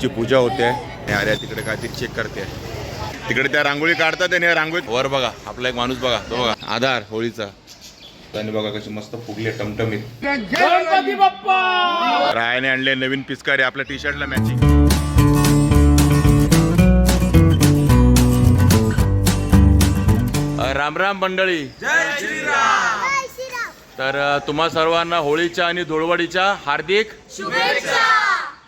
होळीची पूजा होते आणि आर्या तिकडे काहीतरी चेक करते. तिकडे त्या रांगोळी काढतात आणि या रांगोळीत वर बघा आपला एक माणूस बघा तो बघा आधार होळीचा. त्याने बघा कशी मस्त फुगली टमटमीत. रायाने आणले नवीन पिचकारी आपल्या टी शर्टला मॅचिंग राम राम मंडळी. तर तुम्हा सर्वांना होळीच्या आणि धुळवडीच्या हार्दिक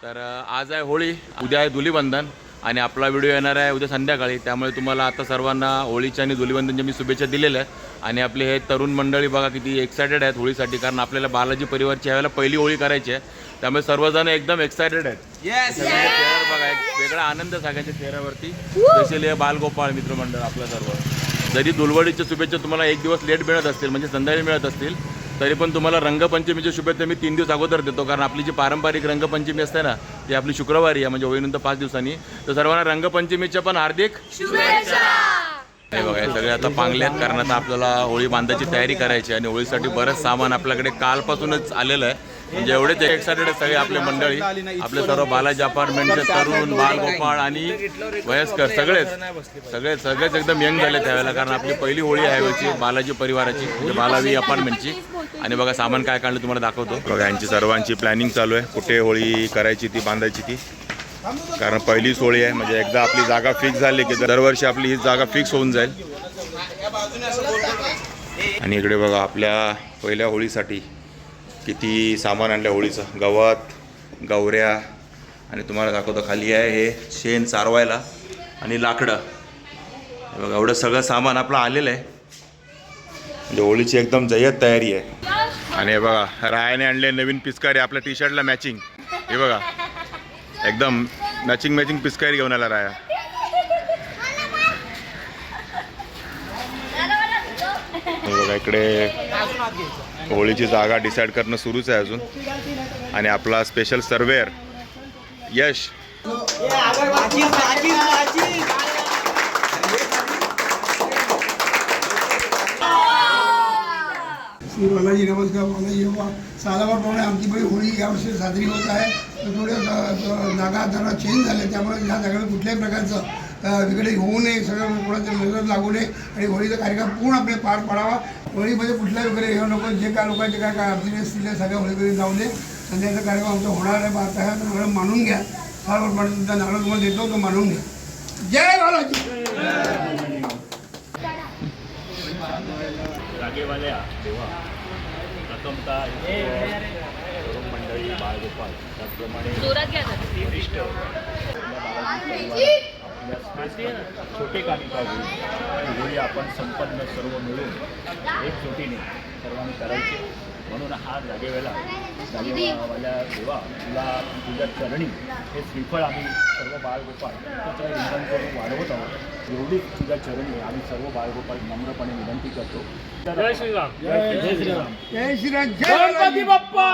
तर आज आहे होळी उद्या आहे धुलीवंदन आणि आपला व्हिडिओ येणार आहे उद्या संध्याकाळी. त्यामुळे तुम्हाला आता सर्वांना होळीच्या आणि धुलीवंदनच्या मी शुभेच्छा दिलेल्या आहेत. आणि आपले हे तरुण मंडळी बघा किती एक्सायटेड आहेत होळीसाठी कारण आपल्याला बालाजी परिवारची यावेळेला पहिली होळी करायची आहे. त्यामुळे सर्वजण एकदम एक्सायटेड आहेत. चेहऱ्यावर बघा एक वेगळा आनंद सगळ्यांच्या चेहऱ्यावरती. स्पेशली बालगोपाळ मित्रमंडळ आपलं सर्व. जरी दुलवडीच्या शुभेच्छा तुम्हाला एक दिवस लेट मिळत असतील म्हणजे संध्याकाळी मिळत असतील तरी पण तुम्हाला रंगपंचमीच्या शुभेच्छा मी तीन दिवस अगोदर देतो कारण आपली जी पारंपरिक रंगपंचमी असते ना ती आपली शुक्रवारी आहे म्हणजे होळीनंतर पाच दिवसांनी. तर सर्वांना रंगपंचमीच्या पण हार्दिक हे बघा हे सगळे आता पांगले आहेत कारण आता आपल्याला होळी बांधायची तयारी करायची आहे आणि होळीसाठी बरंच सामान आपल्याकडे कालपासूनच आलेलं आहे. म्हणजे एवढेच एक्सायटेड सगळे आपले मंडळी आपले सर्व बालाजी अपार्टमेंटचे तरुण बालगोपाळ आणि वयस्कर सगळेच सगळे सगळेच एकदम यंग झाले त्यावेळेला कारण आपली पहिली होळी आहे वेळची बालाजी परिवाराची म्हणजे बालावी अपार्टमेंटची आणि बघा सामान काय काढलं तुम्हाला दाखवतो. बघा यांची सर्वांची प्लॅनिंग चालू आहे. कुठे होळी करायची ती बांधायची ती. कारण पहिलीच होळी आहे म्हणजे एकदा आपली जागा फिक्स झाली की दरवर्षी आपली ही जागा फिक्स होऊन जाईल. आणि इकडे बघा आपल्या पहिल्या होळीसाठी किती सामान आणलं होळीचं. गवत गवऱ्या आणि तुम्हाला दाखवतो खाली आहे हे शेण चारवायला आणि लाकडं. बघा एवढं सगळं सामान आपलं आलेलं आहे. म्हणजे होळीची एकदम जय्यत तयारी आहे. आणि हे बघा रायाने आणले नवीन पिचकारी आपल्या टी शर्टला मॅचिंग हे बघा एकदम मॅचिंग मॅचिंग पिचकारी घेऊन आला राया. बघा इकडे होळीची जागा डिसाईड करणं सुरूच आहे अजून. आणि आपला स्पेशल सर्वेअर यश. श्री बालाजी नमस्कार बालाजी बाबा सालाबाप्रमाणे आमची बरी होळी यावर्षी साजरी होत आहे. तर जागा जरा चेंज झाल्या त्यामुळे ह्या जागेवर कुठल्याही प्रकारचं अ, विकडे होऊ नये सगळं कोणाचं नजर लागू नये आणि होळीचा कार्यक्रम पूर्ण आपले पार पाडावा. होळीमध्ये कुठल्याही वगैरे हे नको जे काय लोकांचे काय काय अडचणी असतील त्या सगळ्या होळीकडे जाऊ दे संध्याचा कार्यक्रम आमचा होणार आहे. बात आहे तर मानून घ्या. सालाबाप्रमाणे तुमचा नारळ तुम्हाला देतो तो मानून घ्या. जय बालाजी! जागेवाल्या तेव्हा प्रथमतः इथं तरुण मंडळी बाळगोपाळ त्याचप्रमाणे. वरिष्ठ छोटे कामिका होळी ही होळी आपण संपन्न सर्व मिळून एकजुटीने सर्वांनी करायचे. म्हणून हा जागेवेळा जागेवाल्या देवा तुला तुझ्या चरणी हे श्रीफळ आम्ही सर्व बाळगोपाळ एकत्र विनंती करून वाढवत आहोत. एवढीच तुझ्या चरणी आम्ही सर्व बाळगोपाळ नम्रपणे विनंती करतो. जय श्रीराम. जय श्रीराम. जय श्रीराम. जय बाप्पा!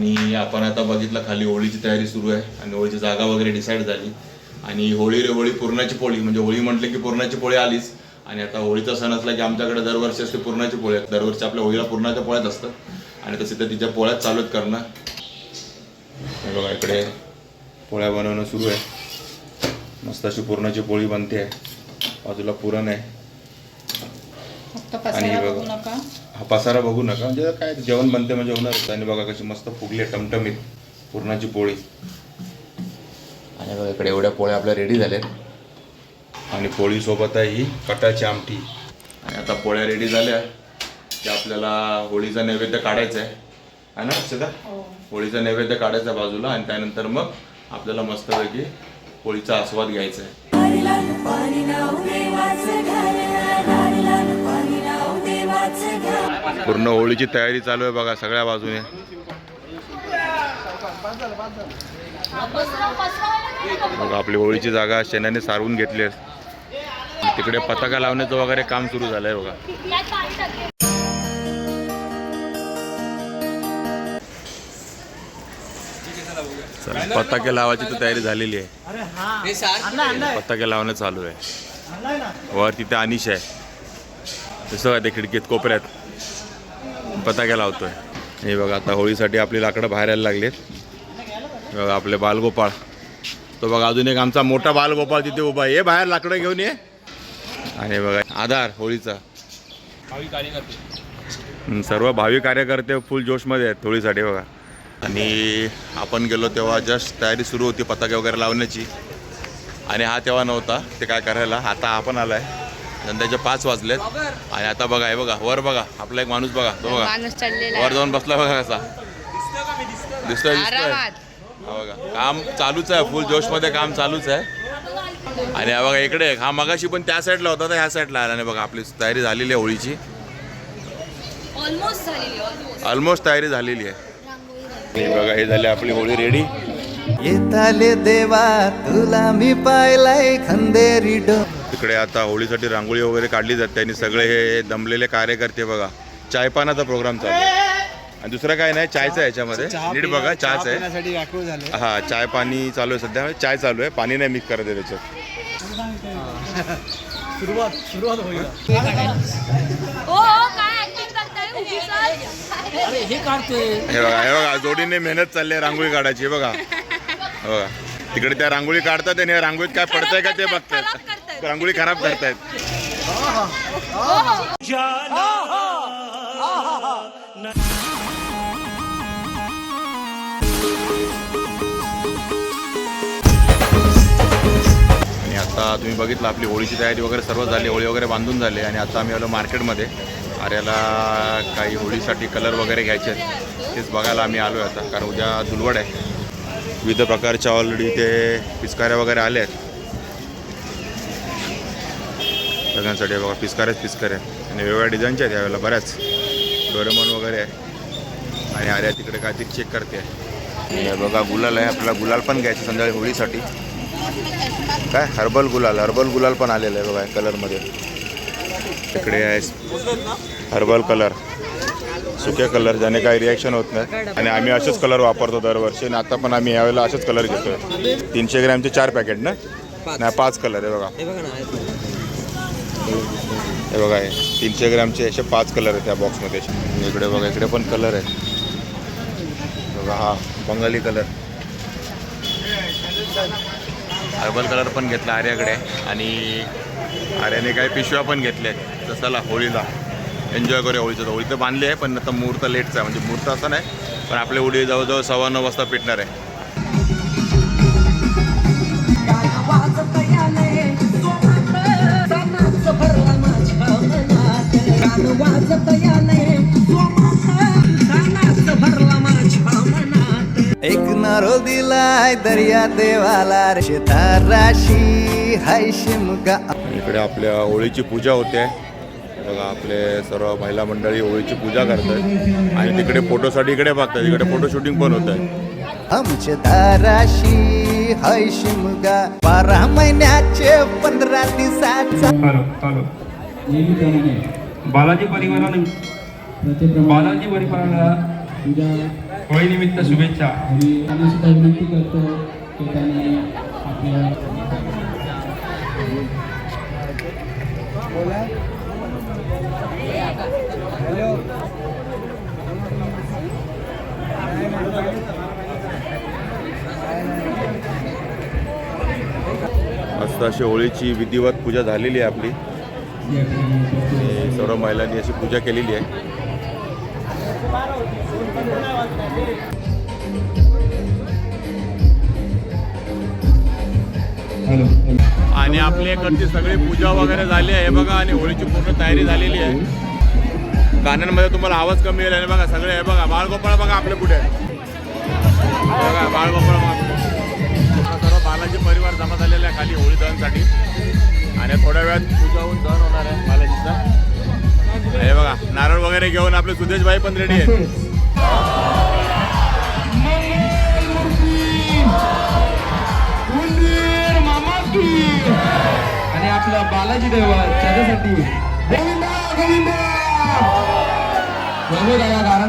आणि आपण आता बघितलं खाली होळीची तयारी सुरू आहे आणि होळीची जागा वगैरे डिसाईड झाली. आणि होळी रे होळी पूर्णाची पोळी म्हणजे होळी म्हटलं की पूर्णाची पोळी आलीच. आणि आता होळीचा सण असला की आमच्याकडे दरवर्षी असते पूर्णाची पोळी. दरवर्षी आपल्या होळीला पूर्णाच्या पोळ्यात असतात. आणि तसे तर तिच्या पोळ्यात चालू आहेत करणं. हे बघा इकडे पोळ्या बनवणं सुरू आहे. मस्त अशी पूर्णाची पोळी बनते. आहे बाजूला पुरण आहे. आणि बघा. हा पसारा बघू नका. म्हणजे काय जेवण बनते म्हणजे होणारच आणि बघा कशी मस्त फुगली आहे टमटमीत पुरणाची पोळी. आणि बघा इकडे एवढ्या पोळ्या आपल्या रेडी झाल्यात. आणि पोळीसोबत आहे ही कटाची आमटी. आणि आता पोळ्या रेडी झाल्या. की आपल्याला होळीचा नैवेद्य काढायचा आहे है ना सदा होळीचा नैवेद्य काढायचा आहे बाजूला आणि त्यानंतर मग आपल्याला मस्तपैकी होळीचा आस्वाद घ्यायचा आहे पूर्ण होळीची तयारी चालू आहे बघा सगळ्या बाजूने. बघा आपली होळीची जागा शेणाने सारवून घेतली आहे. तिकडे पताका लावण्याचं वगैरे काम सुरू झालंय बघा. पताके लावायची तर तयारी झालेली आहे. पताके लावणं चालू आहे. वर तिथे अनिश आहे. तसं ते खिडकीत कोपऱ्यात? पताके लावतोय. हे बघा आता होळीसाठी आपली लाकडं बाहेर यायला लागलेत. हे बघा आपले बालगोपाळ. तो बघा अजून एक आमचा मोठा बालगोपाळ तिथे उभा आहे. ये बाहेर लाकडं घेऊन ये. आणि हे बघा आधार होळीचा. हं, सर्व भावी कार्यकर्ते फुल जोशमध्ये आहेत होळीसाठी बघा. आणि आपण गेलो तेव्हा जस्ट तयारी सुरू होती पताके वगैरे लावण्याची. आणि हा तेव्हा नव्हता ते काय करायला. आता आपण आलाय. संध्याचे पाच वाजलेत. आणि आता बघा हे बघा वर बघा आपला एक माणूस बघा तो बघा. माणूस वर जाऊन बसला बघा कसा. दिसतोय हा बघा काम चालूच आहे फुल जोशमध्ये काम चालूच आहे. आणि हा बघा इकडे. हा मगाशी पण त्या साईडला होता तर ह्या साईडला आला. आणि बघा आपली तयारी झालेली आहे होळीची. ऑलमोस्ट झालेली ऑलमोस्ट ऑलमोस्ट तयारी झालेली आहे. हे बघा हे झाली आपली होळी रेडी येताले देवा तुला मी पाहिलाय खंदेरी डो तिकडे आता होळीसाठी रांगोळी वगैरे काढली जाते आणि सगळे हे दमलेले कार्यकर्ते बघा. चायपानाचा प्रोग्राम चालू आहे. आणि दुसरं काय नाही चायचं आहे याच्यामध्ये. नीट बघा चहाच आहे. हा चाय पाणी चालू आहे सध्या. चाय चालू आहे. पाणी नाही मिक्स करत आहे त्याच्यात हो बघा हे बघा जोडीने मेहनत चालली आहे रांगोळी काढायची हे बघा. हे. बघा तिकडे त्या रांगोळी काढतात आणि रांगोळीत काय पडतंय का ते बघतात. रांगोळी खराब करतायत. आणि आता तुम्ही बघितलं आपली होळीची तयारी वगैरे सर्व झाली होळी वगैरे बांधून झाली आणि आता आम्ही आलो मार्केटमध्ये. आर्याला काही होळीसाठी कलर वगैरे घ्यायचे आहेत. तेच बघायला आम्ही आलो आहे आता कारण उद्या दुलवड आहे. विविध प्रकारच्या ऑलरेडी ते पिचकाऱ्या वगैरे आल्या आहेत. सगळ्यांसाठी बघा पिचकाऱ्याच आहे आणि वेगवेगळ्या डिझाईनच्या आहेत यावेळेला बऱ्याच. डोरेमॉन वगैरे आहे. आणि आर्या तिकडे काय ती चेक करते. हे बघा गुलाल आहे. आपल्याला गुलाल पण घ्यायचं संध्याकाळी होळीसाठी. काय? हर्बल गुलाल. हर्बल गुलाल पण आलेलं आहे बघा कलरमध्ये. इकडे आहे. Herbal colour. सुके कलर ज्याने काही रिॲक्शन होत नाही. आणि आम्ही असेच कलर वापरतो दरवर्षी. आणि आता पण आम्ही यावेळेला असेच कलर घेतोय. तीनशे ग्रॅमचे चार पॅकेट ना? नाही पाच कलर आहे बघा. हे बघा हे तीनशे ग्रॅमचे असे पाच कलर आहेत त्या बॉक्समध्ये इकडे बघा इकडे पण कलर आहे बघा हा बंगाली कलर. हर्बल कलर पण घेतला आर्याकडे आणि आर्याने काही पिशव्या पण घेतल्या आहेत जसाला होळीला. एन्जॉय करूया होळीचं. होळी तर बांधली आहे पण आता मुहूर्त लेटचा आहे. म्हणजे मुहूर्त असं नाही पण आपले उडी जवळजवळ सव्वा नऊ वाजता पेटणार आहे. नारो दिलाय दर्या देवाला शेताराशी हाय शिमगा इकडे आपल्या होळीची पूजा होते. बघा आपले सर्व महिला मंडळी होळीची पूजा करतात. आणि तिकडे फोटोसाठी इकडे बघतात. इकडे फोटो शूटिंग पण होत आहे आमच्या दाराशी हाय शिमगा बारा महिन्याचे पंधरा दिवसाचा. हॅलो हॅलो बालाजी परिवाराने बालाजी परिवाराला होळी निमित्त शुभेच्छा. आम्ही सुद्धा विनंती करतो की त्यांनी आपल्या मस्त अशी होळीची विधिवत पूजा झालेली आहे आपली. सर्व महिलांनी अशी पूजा केलेली आहे. आणि आपल्या इकडची सगळी पूजा वगैरे झाली आहे. बघा आणि होळीची पूर्ण तयारी झालेली आहे. गाण्यांमध्ये तुम्हाला आवाज कमी येईल आणि बघा सगळे हे बघा बाळगोपाळ बघा आपले कुठे बघा बाळगोपाळ सर्व बालाजी परिवार जमा झालेला आहे खाली होळी दहनसाठी. आणि थोड्या वेळात पूजा होऊन दहन होणार आहे बालाजीचा. हे बघा नारळ वगैरे घेऊन आपले सुदेशभाई पण रेडी आहेत. आणि आपला बालाजी देवा त्याच्यासाठी. रघु दादा गाणं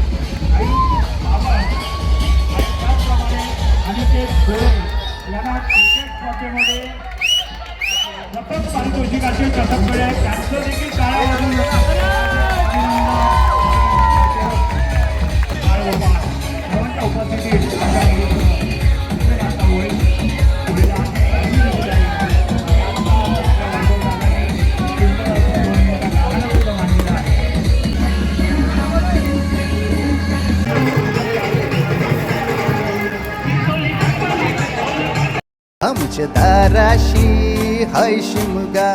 आमच्या दाराशी हाय शिमगा.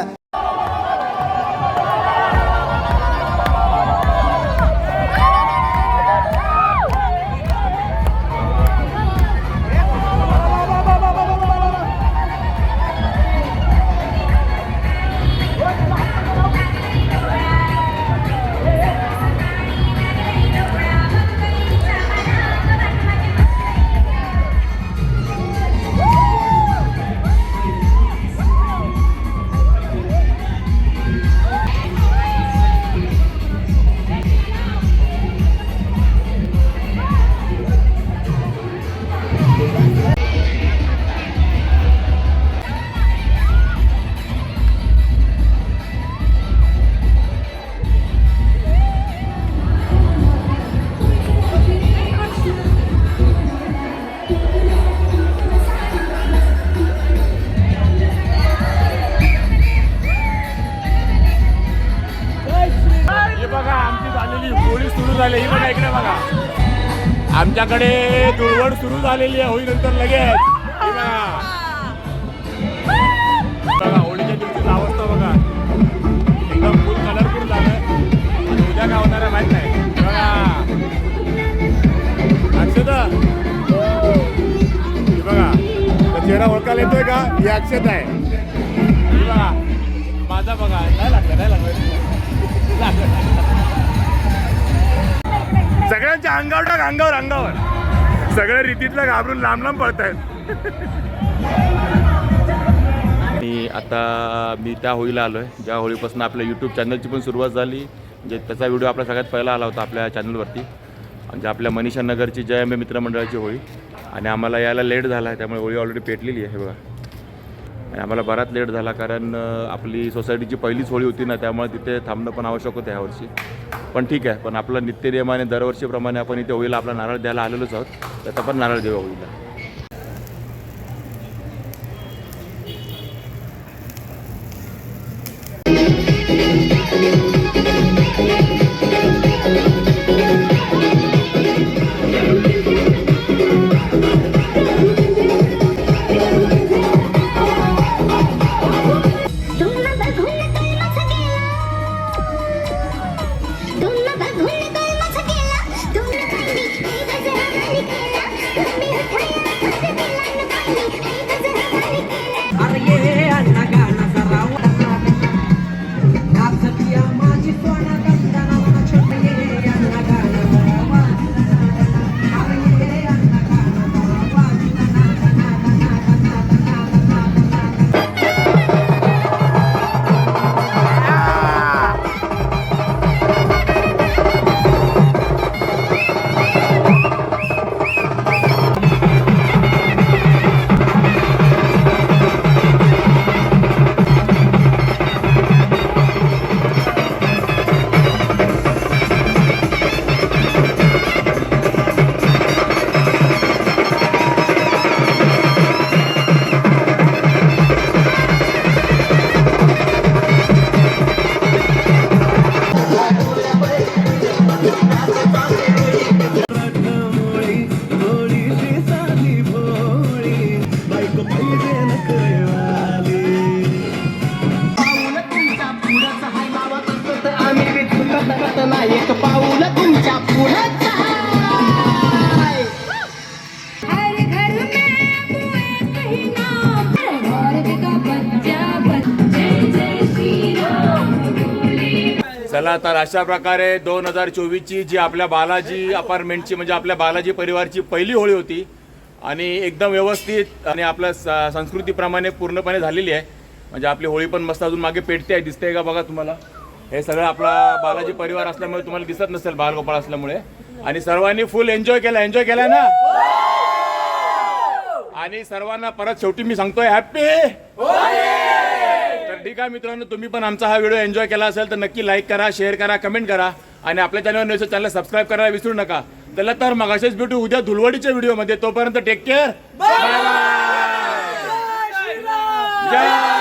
आमच्याकडे धुळवड सुरू झालेली आहे. होळी नंतर लगेच. बघा. बघा होळीच्या दिवशीची अवस्था बघा. एकदम फुल कलरफुल झालं. आणि उद्या काय होणार आहे माहीत नाही. बघा. अक्षता. बघा. तर चेहरा ओळखायला येतोय का? ही अक्षता आहे. बघा. माझा बघा. नाही लागलं नाही लागलं अंगावर टाक अंगावर अंगावर सगळ्या रीतीतलं घाबरून लांब लांब पळतायत. आणि आता मी त्या होळीला आलो आहे ज्या होळीपासून आपल्या यूट्यूब चॅनलची पण सुरुवात झाली म्हणजे त्याचा व्हिडिओ आपला सगळ्यात पहिला आला होता आपल्या चॅनलवरती म्हणजे आपल्या मनीषा नगरची जय अंबे मित्रमंडळाची होळी. आणि आम्हाला यायला लेट झाला आहे त्यामुळे होळी ऑलरेडी पेटलेली आहे बघा. आणि आम्हाला बराच लेट झाला कारण आपली सोसायटीची पहिलीच होळी होती ना त्यामुळे तिथे थांबणं पण आवश्यक होतं ह्यावर्षी पण ठीक आहे. पण आपलं नित्यनियमाने दरवर्षीप्रमाणे आपण इथे होईल आपला नारळ द्यायला आलेलोच आहोत. तर आपण नारळ देऊ होईल चला तर अशा प्रकारे दोन हजार चोवीसची जी आपल्या बालाजी अपार्टमेंटची म्हणजे आपल्या बालाजी परिवारची पहिली होळी होती आणि एकदम व्यवस्थित आणि आपल्या स- संस्कृतीप्रमाणे पूर्णपणे झालेली आहे. म्हणजे आपली होळी पण मस्त अजून मागे पेटते आहे दिसते का बघा तुम्हाला? हे सगळं आपला बालाजी परिवार असल्यामुळे तुम्हाला दिसत नसेल बालगोपाळ असल्यामुळे. आणि सर्वांनी फुल एन्जॉय केला एन्जॉय केला ना? आणि सर्वांना परत शेवटी मी सांगतोय हॅप्पी तर ठीक आहे मित्रांनो तुम्ही पण आमचा हा व्हिडिओ एन्जॉय केला असेल तर नक्की लाईक करा शेअर करा कमेंट करा. आणि आपल्या चॅनलवर न्यूज चॅनल सबस्क्राईब करायला विसरू नका. त्याला तर मग असेच भेटू उद्या धुलवडीच्या व्हिडिओमध्ये तोपर्यंत टेक केअर जय